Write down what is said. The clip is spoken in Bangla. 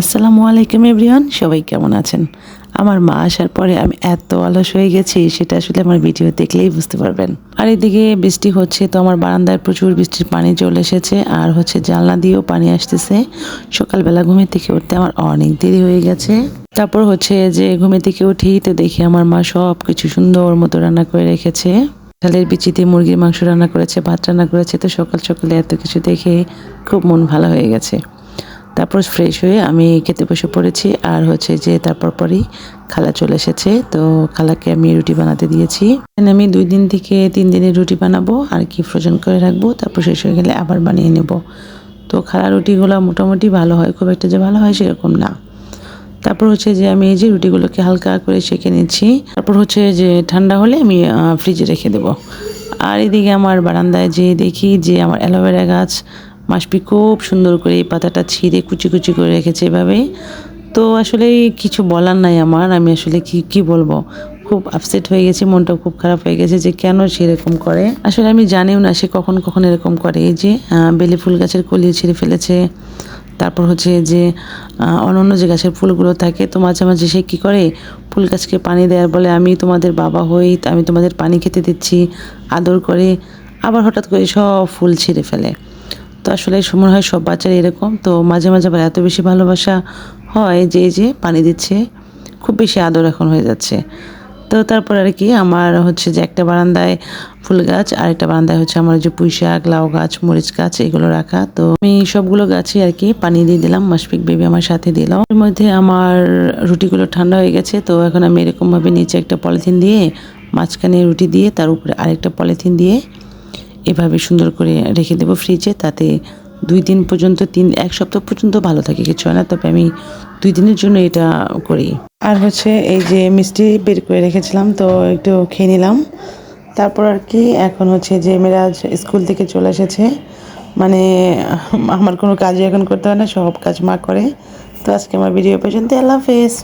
আসসালামু আলাইকুম এভরিওয়ান, সবাই কেমন আছেন? আমার মা আসার পরে আমি এত আলস হয়ে গেছি, সেটা আসলে আমার ভিডিও দেখলেই বুঝতে পারবেন। আর এদিকে বৃষ্টি হচ্ছে, তো আমার বারান্দায় প্রচুর বৃষ্টির পানি চলে এসেছে, আর হচ্ছে জানলা দিয়েও পানি আসতেছে। সকালবেলা ঘুমে থেকে উঠতে আমার অনেক দেরি হয়ে গেছে। তারপর হচ্ছে যে ঘুমে থেকে উঠেই তো দেখি আমার মা সব কিছু সুন্দর মতো রান্না করে রেখেছে। ডালের বিচিতে মুরগির মাংস রান্না করেছে, ভাত রান্না করেছে, তো সকাল সকালে এত কিছু দেখে খুব মন ভালো হয়ে গেছে। তারপর ফ্রেশ হয়ে আমি খেতে বসে পড়েছি। আর হচ্ছে যে তারপর পরই খালা চলে এসেছে। তো খালাকে আমি রুটি বানাতে দিয়েছি। আমি দুই দিন থেকে তিন দিনের রুটি বানাবো, আর কি ফ্রোজেন করে রাখব। তারপর শেষ হয়ে গেলে আবার বানিয়ে নেব। তো খালা রুটিগুলো মোটামুটি ভালো হয়, খুব একটা যে ভালো হয় সেরকম না। তারপর হচ্ছে যে আমি এই যে রুটিগুলোকে হালকা করে সেঁকে নিচ্ছি। তারপর হচ্ছে যে ঠান্ডা হলে আমি ফ্রিজে রেখে দেবো। আর এদিকে আমার বারান্দায় যে দেখি যে আমার অ্যালোভেরা গাছ মাসপি খুব সুন্দর করে এই পাতাটা ছিঁড়ে কুচি কুচি করে রেখেছে এভাবে। তো আসলে কিছু বলার নাই আমার, আমি আসলে কি কি বলব? খুব আপসেট হয়ে গেছে মনটা খুব খারাপ হয়ে গেছে যে কেন সে এরকম করে। আসলে আমি জানিও না সে কখন কখন এরকম করে। এই যে বেলি ফুল গাছের কলিয়ে ছিঁড়ে ফেলেছে, তারপর হচ্ছে যে অন্যান্য যে গাছের ফুলগুলো থাকে, তো মাঝে মাঝে সে কী করে? ফুল গাছকে পানি দেওয়ার বলে, আমি তোমাদের বাবা হই, আমি তোমাদের পানি খেতে দিচ্ছি, আদর করে। আবার হঠাৎ করে সব ফুল ছিঁড়ে ফেলে। তো আসলে মনে হয় সব বাচ্চারা এরকম, তো মাঝে মাঝে আবার এত বেশি ভালোবাসা হয় যে যে পানি দিচ্ছে, খুব বেশি আদর এখন হয়ে যাচ্ছে। তো তারপর আর কি, আমার হচ্ছে যে একটা বারান্দায় ফুল গাছ, আর একটা বারান্দায় হচ্ছে আমার যে পুঁই শাক, লাউ গাছ, মরিচ গাছ, এগুলো রাখা। তো আমি সবগুলো গাছে আর কি পানি দিয়ে দিলাম, মাসফিক বেবি আমার সাথে দিলাম এর মধ্যে আমার রুটিগুলো ঠান্ডা হয়ে গেছে, তো এখন আমি এরকমভাবে নিচে একটা পলিথিন দিয়ে, মাঝখানে রুটি দিয়ে, তার উপরে আরেকটা পলিথিন দিয়ে এভাবে সুন্দর করে রেখে দেবো ফ্রিজে তাতে দুই দিন পর্যন্ত, তিন, এক সপ্তাহ পর্যন্ত ভালো থাকে, কিছু হয় না। তবে আমি দুই দিনের জন্য এটা করি। আর হচ্ছে এই যে মিষ্টি বের করে রেখেছিলাম, তো একটু খেয়ে নিলাম। তারপর আর কি, এখন হচ্ছে যে মেরাজ স্কুল থেকে চলে এসেছে। মানে আমার কোনো কাজই এখন করতে হয় না, সব কাজ মা করে। তো আজকে আমার ভিডিও পর্যন্ত আল্লাহ হাফেজ।